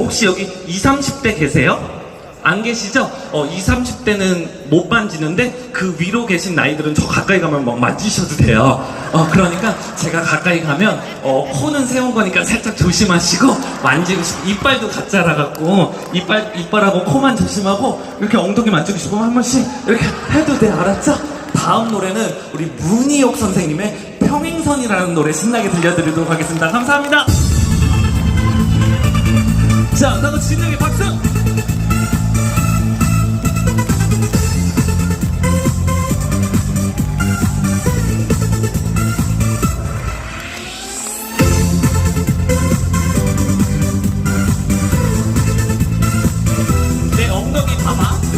혹시 여기 20, 30대 계세요? 안 계시죠? 어, 20, 30대는 못 만지는데 그 위로 계신 나이들은 저 가까이 가면 막 만지셔도 돼요. 어, 그러니까 제가 가까이 가면 어, 코는 세운 거니까 살짝 조심하시고 만지고 싶고 이빨도 가짜라 갖고 이빨 이빨하고 코만 조심하고 이렇게 엉덩이 만지고 싶으면 한 번씩 이렇게 해도 돼 알았죠? 다음 노래는 우리 문희옥 선생님의 평행선이라는 노래 신나게 들려드리도록 하겠습니다. 감사합니다. 자, 나도 신나게 박수! 내 엉덩이 봐봐.